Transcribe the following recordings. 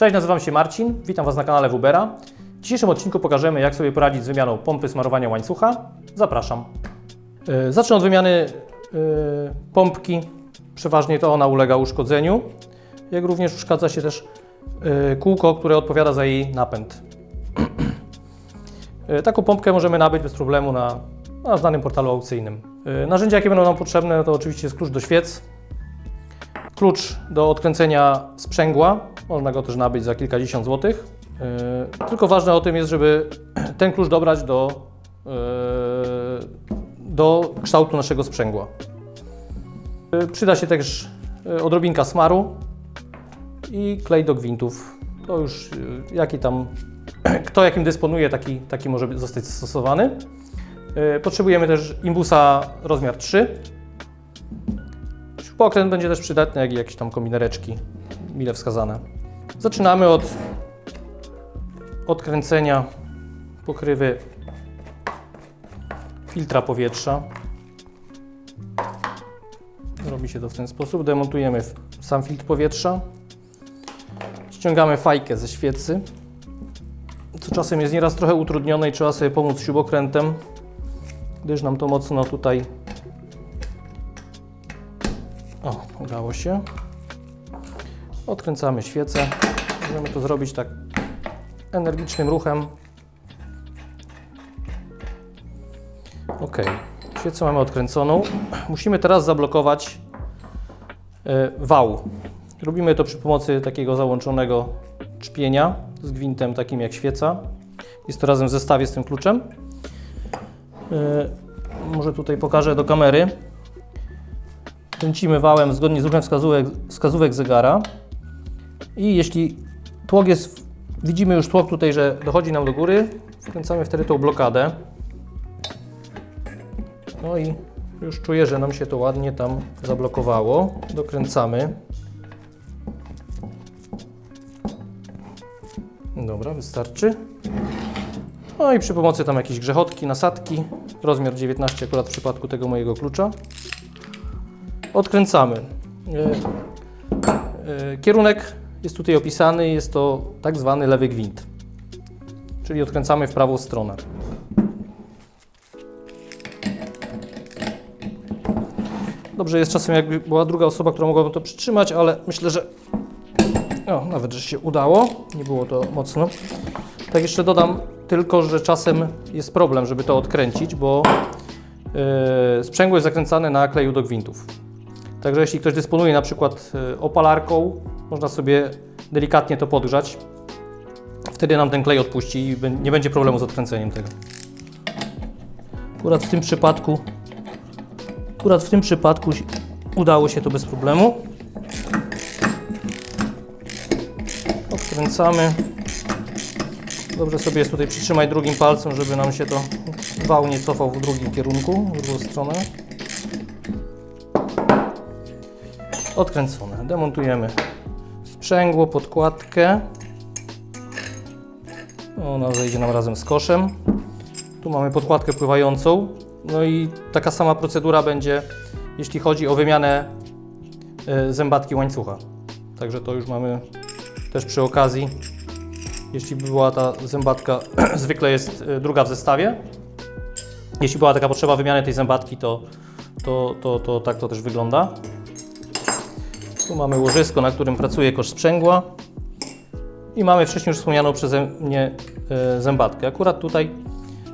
Cześć, nazywam się Marcin, witam Was na kanale Wubera. W dzisiejszym odcinku pokażemy, jak sobie poradzić z wymianą pompy smarowania łańcucha. Zapraszam. Yy, Zacznę od wymiany yy, pompki. Przeważnie to ona ulega uszkodzeniu, jak również uszkadza się też yy, kółko, które odpowiada za jej napęd. Taką pompkę możemy nabyć bez problemu na, na znanym portalu aukcyjnym. Narzędzia, jakie będą nam potrzebne, to oczywiście jest klucz do świec, klucz do odkręcenia sprzęgła. Można go też nabyć za kilkadziesiąt złotych. Yy, Tylko ważne o tym jest, żeby ten klucz dobrać do, yy, do kształtu naszego sprzęgła. Yy, Przyda się też odrobinka smaru i klej do gwintów. To już jaki tam, kto jakim dysponuje, taki, taki może zostać zastosowany. Yy, Potrzebujemy też imbusa rozmiar 3. Pokręt będzie też przydatny, jak i jakieś tam kombinereczki mile wskazane. Zaczynamy od odkręcenia pokrywy filtra powietrza. Robi się to w ten sposób. Demontujemy sam filtr powietrza. Ściągamy fajkę ze świecy, co czasem jest nieraz trochę utrudnione i trzeba sobie pomóc śrubokrętem, gdyż nam to mocno tutaj udało się. Odkręcamy świecę. Możemy to zrobić tak energicznym ruchem. Ok, świecę mamy odkręconą. Musimy teraz zablokować e, wał. Robimy to przy pomocy takiego załączonego czpienia z gwintem takim jak świeca. Jest to razem w zestawie z tym kluczem. E, Może tutaj pokażę do kamery. Kręcimy wałem zgodnie z ruchem wskazówek, wskazówek zegara. I jeśli tłok jest, widzimy już tłok tutaj, że dochodzi nam do góry, wkręcamy wtedy tą blokadę. No i już czuję, że nam się to ładnie tam zablokowało. Dokręcamy. Dobra, wystarczy. No i przy pomocy tam jakiejś grzechotki, nasadki, rozmiar 19 akurat w przypadku tego mojego klucza, odkręcamy. E, e, Kierunek jest tutaj opisany, jest to tak zwany lewy gwint, czyli odkręcamy w prawą stronę. Dobrze jest czasem jakby była druga osoba, która mogłaby to przytrzymać, ale myślę, że o, nawet, że się udało, nie było to mocno. Tak jeszcze dodam tylko, że czasem jest problem, żeby to odkręcić, bo yy, sprzęgło jest zakręcane na kleju do gwintów. Także jeśli ktoś dysponuje na przykład y, opalarką, można sobie delikatnie to podgrzać. Wtedy nam ten klej odpuści i nie będzie problemu z odkręceniem tego. Akurat w tym przypadku, akurat w tym przypadku udało się to bez problemu. Odkręcamy. Dobrze sobie jest tutaj przytrzymać drugim palcem, żeby nam się to wał nie cofał w drugim kierunku, w drugą stronę. Odkręcone. Demontujemy sprzęgło, podkładkę. Ona zejdzie nam razem z koszem. Tu mamy podkładkę pływającą. No i taka sama procedura będzie, jeśli chodzi o wymianę e, zębatki łańcucha. Także to już mamy też przy okazji. Jeśli by była ta zębatka, zwykle jest e, druga w zestawie. Jeśli była taka potrzeba wymiany tej zębatki, to, to, to, to tak to też wygląda. Tu mamy łożysko, na którym pracuje kosz sprzęgła. I mamy wcześniej już wspomnianą przeze mnie e, zębatkę. Akurat tutaj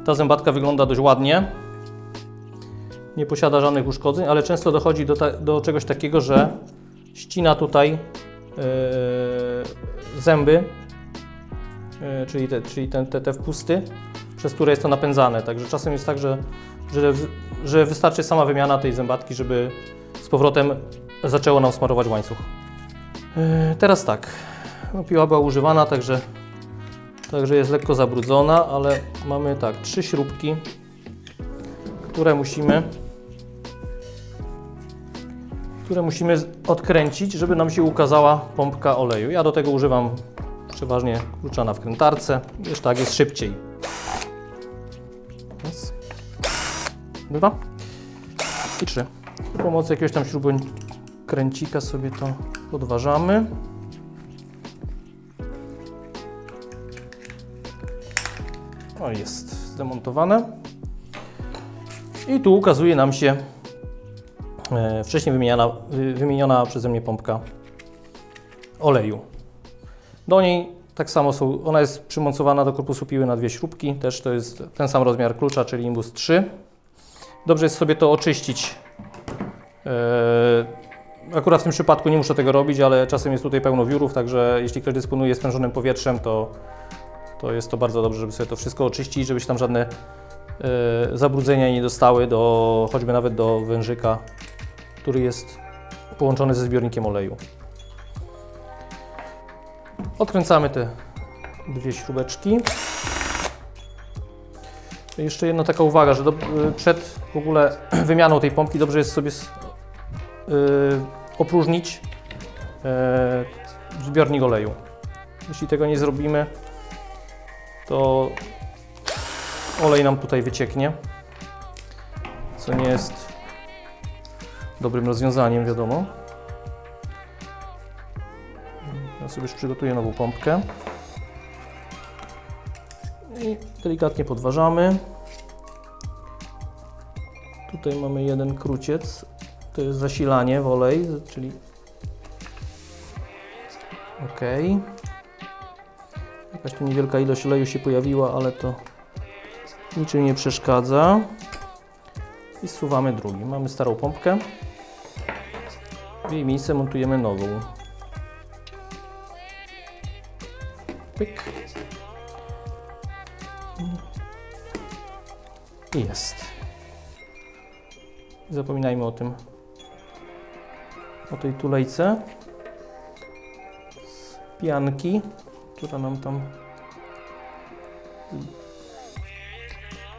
ta zębatka wygląda dość ładnie. Nie posiada żadnych uszkodzeń, ale często dochodzi do, do czegoś takiego, że ścina tutaj e, zęby, e, czyli, te, czyli te, te, te wpusty, przez które jest to napędzane. Także czasem jest tak, że, że, że wystarczy sama wymiana tej zębatki, żeby z powrotem zaczęło nam smarować łańcuch. Yy, Teraz tak, no, piła była używana, także, także jest lekko zabrudzona, ale mamy tak, trzy śrubki, które musimy które musimy odkręcić, żeby nam się ukazała pompka oleju. Ja do tego używam przeważnie klucza na wkrętarce, gdyż tak jest szybciej. Dwa i trzy. Przy pomocy jakiegoś tam kręcika sobie to podważamy. O, jest zdemontowane. I tu ukazuje nam się e, wcześniej wymieniona przeze mnie pompka oleju. Do niej tak samo są, ona jest przymocowana do korpusu piły na dwie śrubki, też to jest ten sam rozmiar klucza, czyli imbus 3. Dobrze jest sobie to oczyścić e, E, Akurat w tym przypadku nie muszę tego robić, ale czasem jest tutaj pełno wiórów, także jeśli ktoś dysponuje sprężonym powietrzem, to, to jest to bardzo dobrze, żeby sobie to wszystko oczyścić, żeby się tam żadne e, zabrudzenia nie dostały, do, choćby nawet do wężyka, który jest połączony ze zbiornikiem oleju. Odkręcamy te dwie śrubeczki. Jeszcze jedna taka uwaga, że do, y, przed w ogóle wymianą tej pompki dobrze jest sobie y, opróżnić y, zbiornik oleju. Jeśli tego nie zrobimy, to olej nam tutaj wycieknie, co nie jest dobrym rozwiązaniem, wiadomo. Ja sobie już przygotuję nową pompkę. I delikatnie podważamy. Tutaj mamy jeden kruciec. To jest zasilanie w olej, czyli ok. Jakaś tu niewielka ilość oleju się pojawiła, ale to niczym nie przeszkadza. I zsuwamy drugi. Mamy starą pompkę. W jej miejsce montujemy nową. Pyk. Jest. Zapominajmy o tym. O tej tulejce. Z pianki, która nam tam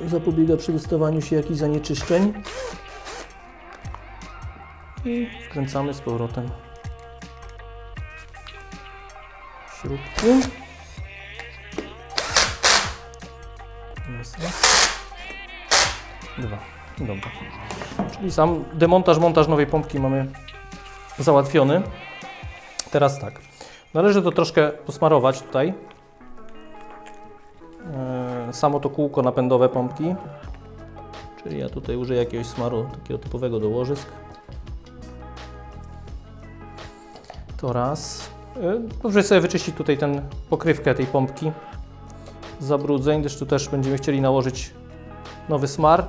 zapobiega przedostawaniu się jakichś zanieczyszczeń. I wkręcamy z powrotem śrubki. Raz. Dwa. Dobra. Czyli sam demontaż, montaż nowej pompki mamy załatwiony. Teraz tak. Należy to troszkę posmarować tutaj. E, Samo to kółko napędowe pompki. Czyli ja tutaj użyję jakiegoś smaru takiego typowego do łożysk. To raz. Dobrze sobie wyczyścić tutaj ten pokrywkę tej pompki zabrudzeń, gdyż tu też będziemy chcieli nałożyć nowy smar,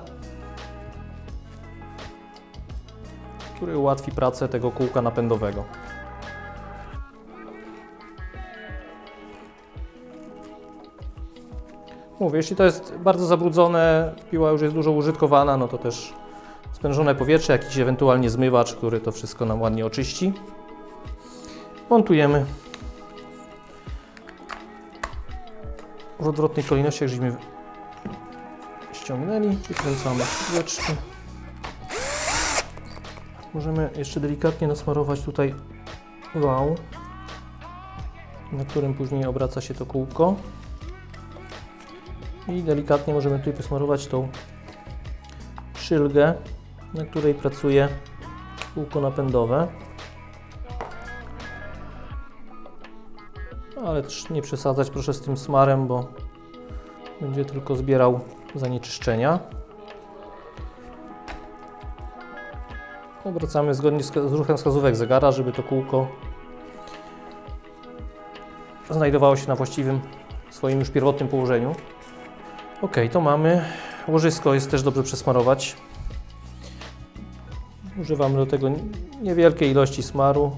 który ułatwi pracę tego kółka napędowego. Mówię, jeśli to jest bardzo zabrudzone, piła już jest dużo użytkowana, no to też spężone powietrze, jakiś ewentualnie zmywacz, który to wszystko nam ładnie oczyści. Montujemy w odwrotnej kolejności, jak żeśmy ściągnęli, wykręcamy kółeczki. Możemy jeszcze delikatnie nasmarować tutaj wał, na którym później obraca się to kółko. I delikatnie możemy tutaj posmarować tą szylgę, na której pracuje kółko napędowe. Ale też nie przesadzać proszę z tym smarem, bo będzie tylko zbierał zanieczyszczenia. Obracamy zgodnie z, z ruchem wskazówek zegara, żeby to kółko znajdowało się na właściwym swoim już pierwotnym położeniu. Ok, to mamy. Łożysko jest też dobrze przesmarować. Używamy do tego niewielkiej ilości smaru.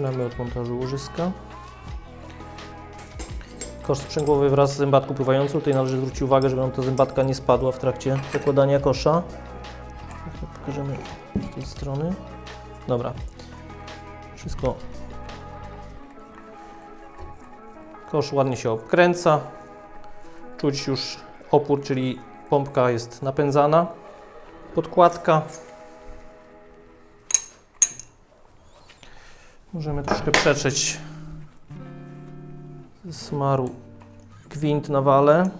Zaczynamy od montażu łożyska. Kosz sprzęgłowy wraz z zębatką pływającą. Tutaj należy zwrócić uwagę, żeby nam ta zębatka nie spadła w trakcie zakładania kosza. Pokażemy z tej strony. Dobra. Wszystko. Kosz ładnie się obkręca. Czuć już opór, czyli pompka jest napędzana. Podkładka. Możemy troszkę przetrzeć ze smaru gwint na wale.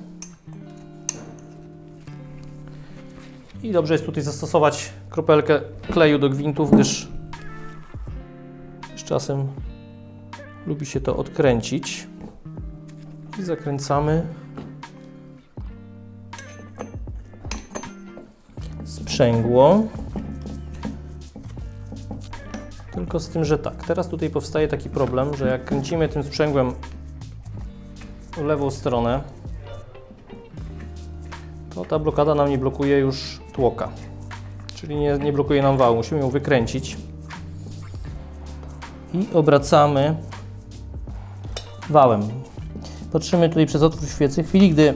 I dobrze jest tutaj zastosować kropelkę kleju do gwintów, gdyż z czasem lubi się to odkręcić. I zakręcamy sprzęgło. Tylko z tym, że tak, teraz tutaj powstaje taki problem, że jak kręcimy tym sprzęgłem lewą stronę, to ta blokada nam nie blokuje już tłoka. Czyli nie, nie blokuje nam wału. Musimy ją wykręcić. I obracamy wałem. Patrzymy tutaj przez otwór świecy. W chwili, gdy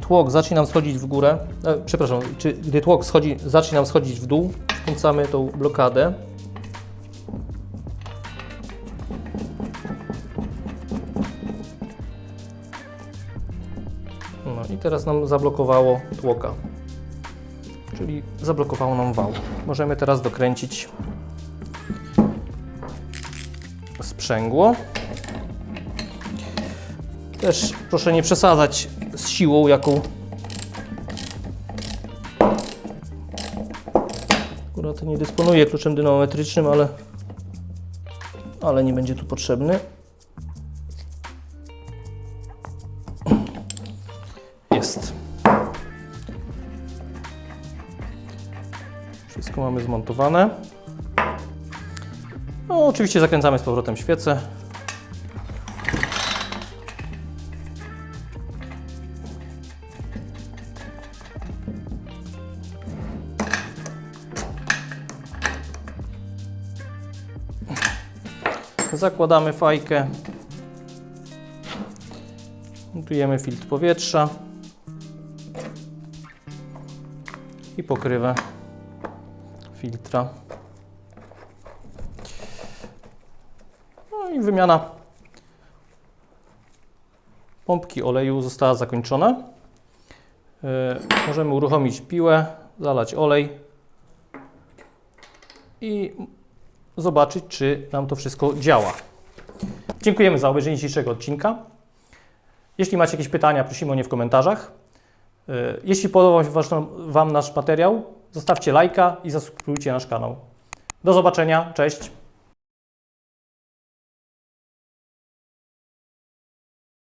tłok zacznie nam schodzić w górę, e, przepraszam, czy gdy tłok schodzi, zacznie nam schodzić w dół, wkręcamy tą blokadę. Teraz nam zablokowało tłoka, czyli zablokowało nam wał. Możemy teraz dokręcić sprzęgło. Też proszę nie przesadzać z siłą, jaką akurat nie dysponuję kluczem dynamometrycznym, ale, ale nie będzie tu potrzebny. Wszystko mamy zmontowane. No, oczywiście zakręcamy z powrotem świecę. Zakładamy fajkę. Montujemy filtr powietrza i pokrywę filtra. No i wymiana pompki oleju została zakończona. Yy, możemy uruchomić piłę, zalać olej i zobaczyć, czy nam to wszystko działa. Dziękujemy za obejrzenie dzisiejszego odcinka. Jeśli macie jakieś pytania, prosimy o nie w komentarzach. Yy, Jeśli podobał się Wam nasz materiał, zostawcie lajka i zasubskrybujcie nasz kanał. Do zobaczenia, cześć!